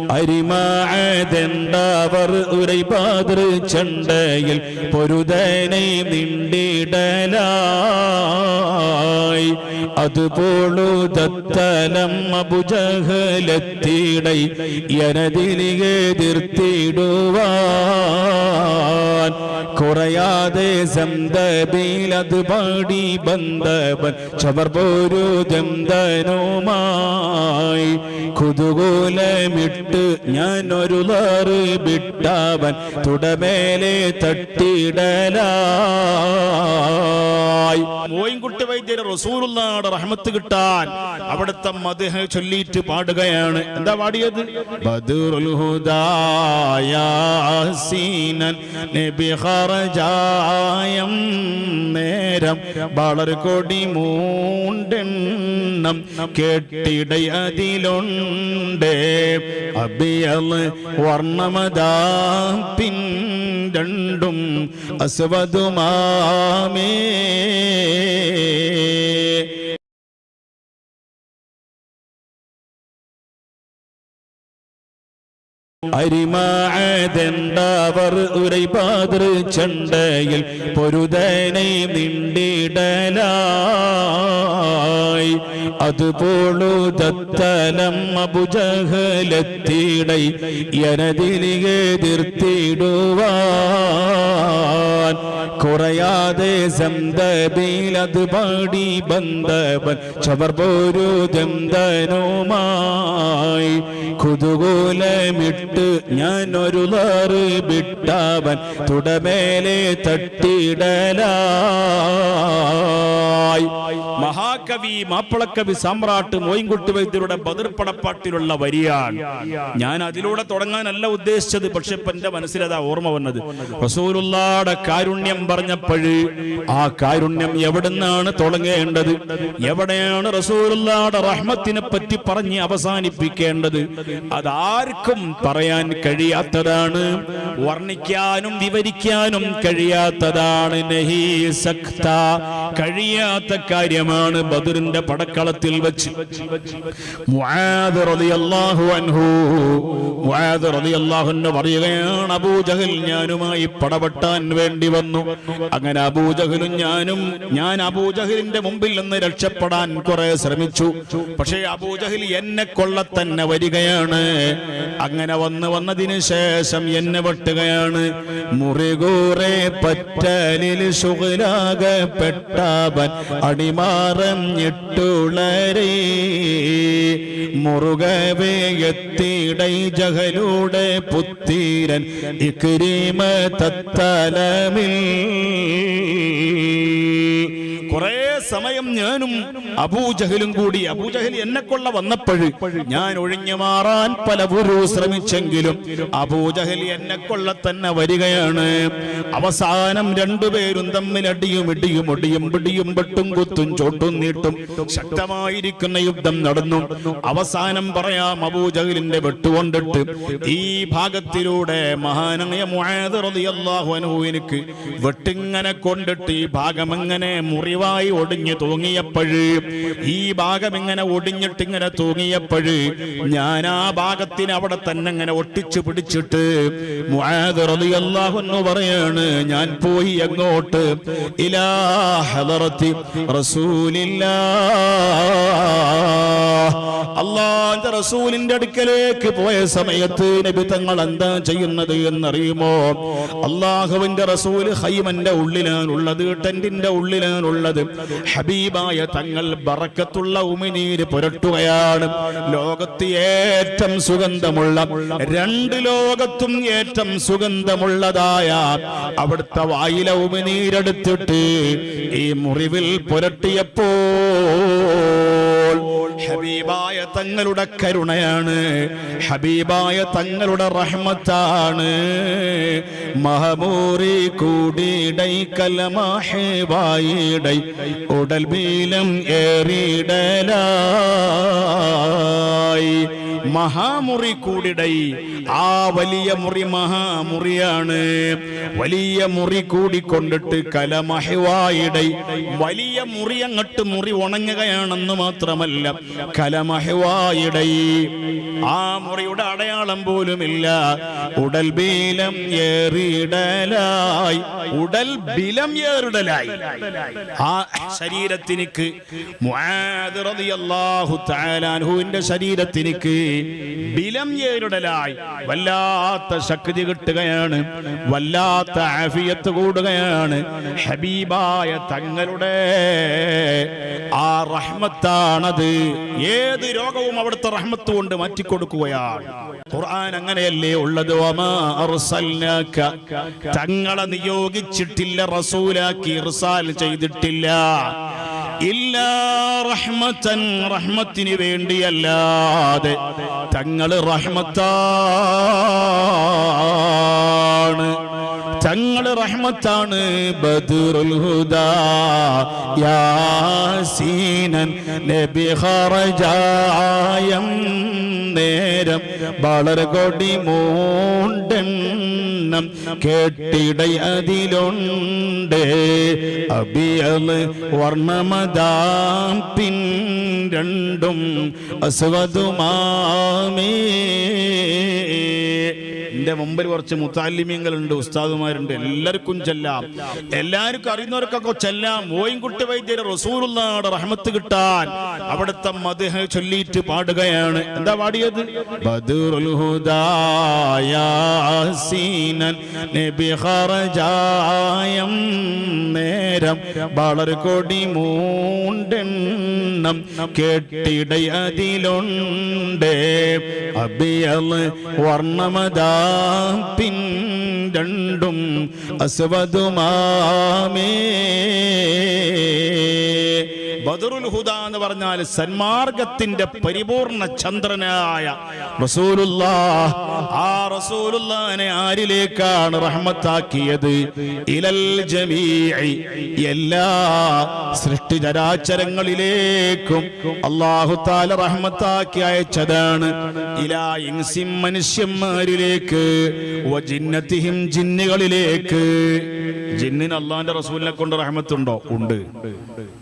അരിമാഴതെണ്ടവർ ഉരൈപാതൃ ചണ്ടയിൽ പൊരുതനെ നിണ്ടിടലായി. അതുപോളു ദത്തലമ്മ അബുജഹലത്തിടൈ എനതിലികെ എതിർത്തിടുവാൻ കുറയാതെ സന്തബീലത് പാടി ബന്ധവൻ ചവർ പോരു ദന്തനുമായി കുതുകൂലമിട്ട് ഞാൻ ലാറ് വിട്ടവൻ തുടമേലെ തട്ടിടലായി. മോയിൻകുട്ടി വൈദ്യർ റസൂലുള്ളാടെ റഹ്മത്ത് കിട്ടാൻ അവിടുത്തെ മദ്ഹ ചൊല്ലിയിട്ട് പാടുകയാണ്. എന്താ പാടിയത്? ബദറുൽ ഹുദായാസീനൻ നബി ഖറജായം നേരം വളരെ കൊടി മൂണ്ടെണ്ണം കേട്ടിട അതിലുണ്ട്. അബിയൽ വർണമതാ പിൻ രണ്ടും അസ്വതുമാമേ അരിമാഴതെണ്ടവർ ഉരൈപാതൃ ചണ്ടയിൽ പൊരുതനെ നിണ്ടിടലായി. അതുപോളു ദത്തനം അബുജഹലത്തിടൈ എനതിലികെ എതിർത്തിടുവാൻ കുറയാതെ സന്തബിലത് പാടി ബന്ധവൻ ചവർ പോരു ദന്തനുമായി. കുതുകൂലമിട്ട് ഞാൻ ഒരു ലാറ് വിട്ടവൻ തുടമേലെ തട്ടിടലായി. മഹാകവി മാപ്പിളക്കവി സാമ്രാട്ട് മോയിൻകുട്ടി വൈദ്യരുടെ ബദിർപ്പടപ്പാട്ടിലുള്ള വരിയാണ്. ഞാൻ അതിലൂടെ തുടങ്ങാനല്ല ഉദ്ദേശിച്ചത് പക്ഷെ ഇപ്പൊ എന്റെ മനസ്സിലതാ ഓർമ്മ വന്നത്. റസൂലുള്ളാടെ കാരുണ്യം പറഞ്ഞപ്പോഴ് ആ കാരുണ്യം എവിടുന്നാണ് തുടങ്ങേണ്ടത്? എവിടെയാണ് റസൂലുള്ളാടെ റഹ്മത്തിനെ പറ്റി പറഞ്ഞ് അവസാനിപ്പിക്കേണ്ടത്? അതാർക്കും പറയാൻ കഴിയാത്തതാണ് വർണിക്കാനും വിവരിക്കാനും കഴിയാത്തതാണ്. കഴിയാത്ത കാര്യമാണ് ബദറിന്റെ പടക്കളത്തിൽ വെച്ച്. പറയുകയാണ് അബൂജഹൽ ഞാനുമായി പടപെട്ടാൻ വേണ്ടി വന്നു. അങ്ങനെ അബൂജഹലും ഞാനും ഞാൻ അബൂജഹലിന്റെ മുമ്പിൽ നിന്ന് രക്ഷപ്പെടാൻ കുറെ ശ്രമിച്ചു. പക്ഷേ അബൂജഹൽ എന്നെ കൊള്ള തന്നെ വരികയാണ്. അങ്ങനെ വന്ന് വന്നതിന് ശേഷം എന്നെ വെട്ടുകയാണ്. മുറികൂറെ പറ്റലിൽ സുഖലാകപ്പെട്ടവൻ അടിമാറഞ്ഞിട്ടുളരേ മുറുകവേ എത്തിടൈ ജഹലൂടെ പുത്തീരൻ ഇക്രീമ തത്തലമിൽ കുറെ സമയം ഞാനും അബൂജഹലും കൂടി അബൂജഹൽ എന്നെ കൊള്ള വന്നപ്പോഴ് ഞാൻ ഒഴിഞ്ഞു മാറാൻ പലവരും ശ്രമിച്ചെങ്കിലും അബൂജഹൽ എന്നെ കൊള്ള തന്നെ വരികയാണ്. അവസാനം രണ്ടുപേരും തമ്മിൽ അടിയും ഇടിയും ഒടിയും പിടിയും വെട്ടും കുത്തും ചോട്ടും നീട്ടും ശക്തമായിരിക്കുന്ന യുദ്ധം നടന്നു. അവസാനം പറയാം അബൂജഹലിന്റെ വെട്ടുകൊണ്ടിട്ട് ഈ ഭാഗത്തിലൂടെ മഹാനായ മുആദ് റളിയല്ലാഹു വെട്ടിങ്ങനെ കൊണ്ടിട്ട് ഈ ഭാഗം എങ്ങനെ മുറിവായി ഒടിഞ്ഞു തൂങ്ങിയപ്പോഴ്. ഈ ഭാഗം ഇങ്ങനെ ഒടിഞ്ഞിട്ട് ഇങ്ങനെ തൂങ്ങിയപ്പോഴ്. ഞാൻ ആ ഭാഗത്തിന് അവിടെ തന്നെ ഇങ്ങനെ ഒട്ടിച്ചു പിടിച്ചിട്ട് എന്ന് പറയാണ് ഞാൻ പോയി അങ്ങോട്ട്. ഇലാ ഹദറത്തി റസൂലില്ലാ റസൂലിന്റെ അടുക്കലേക്ക് പോയ സമയത്ത് നബി തങ്ങൾ എന്താ ചെയ്യുന്നത് എന്നറിയുമോ? അള്ളാഹുവിന്റെ റസൂൽ ഹൈമന്റെ ഉള്ളിലാണുള്ളത് ടെന്റിന്റെ ഉള്ളിലാണുള്ളത്. ഹബീബായ തങ്ങൾ ബറക്കത്തുള്ള ഉമിനീര് പുരട്ടുകയാണ്. ലോകത്ത് ഏറ്റം സുഗന്ധമുള്ള രണ്ട് ലോകത്തും ഏറ്റം സുഗന്ധമുള്ളതായ അവിടുത്തെ വായിലെ ഉമിനീരെടുത്തിട്ട് ഈ മുറിവിൽ പുരട്ടിയപ്പോൾ ഹബീബായ തങ്ങളുടെ കരുണയാണ്. ഹബീബായ തങ്ങളുടെ റഹ്മത്താണ്. മഹമൂറി കൂടിടൈ കലമാഹേബായിടൈ ഉടൽ ബീലം ഏറിടലായി മഹാമുറി കൂടിടൈ. ആ വലിയ മുറി മഹാമുറിയാണ്. വലിയ മുറി കൂടിക്കൊണ്ടിട്ട് കലമഹിവായിടൈ. വലിയ മുറി അങ്ങട്ട് മുറി ഉണങ്ങുകയാണെന്ന് മാത്രമല്ല കലമഹിവായിടൈ. ആ മുറിയുടെ അടയാളം പോലുമില്ല. ഉടൽ ബീലം ഏറിടലായി ഉടൽ ബിലം ഏറിടലായി. ആ ശരീരത്തിനിക്ക് ശരീരത്തിനിക്ക് ബിലം ഏറിടലായി വല്ലാത്ത ശക്തി കിട്ടുകയാണ് വല്ലാത്ത ആഫിയത്ത് കൂടുകയാണ്. ഹബീബായ തങ്ങളുടെ ആ റഹ്മത്താണത്. ഏത് രോഗവും അവിടുത്തെ റഹ്മത്ത് കൊണ്ട് മാറ്റിക്കൊടുക്കുകയാണ്. ഖുർആൻ അങ്ങനെയല്ലേ ഉള്ളത്? തങ്ങളെ നിയോഗിച്ചിട്ടില്ല റസൂലാക്കി ഇർസാൽ ചെയ്തിട്ടില്ല. റഹ്മത്തൻ റഹ്മത്തിന് വേണ്ടിയല്ലാതെ തങ്ങൾ റഹ്മത്താണ്. തങ്ങൾ റഹ്മത്താണ് ബദറുൽ ഹുദാ. യാസീനൻ നബി ഖറജായം നേരം വളരെ കൊടി മൂണ്ടെണ്ണം കേട്ടിട അതിലുണ്ട് അബിയൽ വർണമതാം പിൻ രണ്ടും അസ്വതുമാമേ. എന്റെ മുമ്പിൽ കുറച്ച് മുത്താലിമ്യങ്ങളുണ്ട് ഉസ്താദുമാരുണ്ട് എല്ലാവർക്കും ചെല്ലാം. എല്ലാവർക്കും അറിയുന്നവർക്കൊക്കെ ചെല്ലാം. ഓയിൻകുട്ടി വൈദ്യരെ റസൂലുള്ളാടെ റഹ്മത്ത് കിട്ടാൻ അവിടുത്തെ മദ്ഹ ചൊല്ലിയിട്ട് പാടുകയാണ്. എന്താ പാടിയത്? ബദറുൽ ഹുദാ യാസീനൻ നബി ഖറജായം നേരം മൂണ്ടെണ്ണം കേട്ടിട അതിലുണ്ട് അബിയൽ വർണമതാ പിൻ രണ്ടും അസ്വതുമാമേ ബദറുൽ ഹുദ എന്ന് പറഞ്ഞാൽ സന്മാർഗത്തിന്റെ പരിപൂർണ ചന്ദ്രനായ റസൂലുള്ളാ ആ റസൂലുള്ളാനെ ആരിലേക്കാണ് റഹ്മത്താക്കിയത്? ഇലൽ ജമീഇ. എല്ലാ സൃഷ്ടിചരാചരങ്ങളിലേക്കും അല്ലാഹു താല റഹ്മത്താക്കി അയച്ചതാണ്. ഇലാ ഇൻസിം മനുഷ്യന്മാരിലേക്ക് വജിന്നത്തിഹിം ജിന്നുകളിലേക്ക്. ജിന്നിന് അള്ളാന്റെ റസൂലിനെ കൊണ്ട് റഹ്മത്തുണ്ടോ? ഉണ്ട്.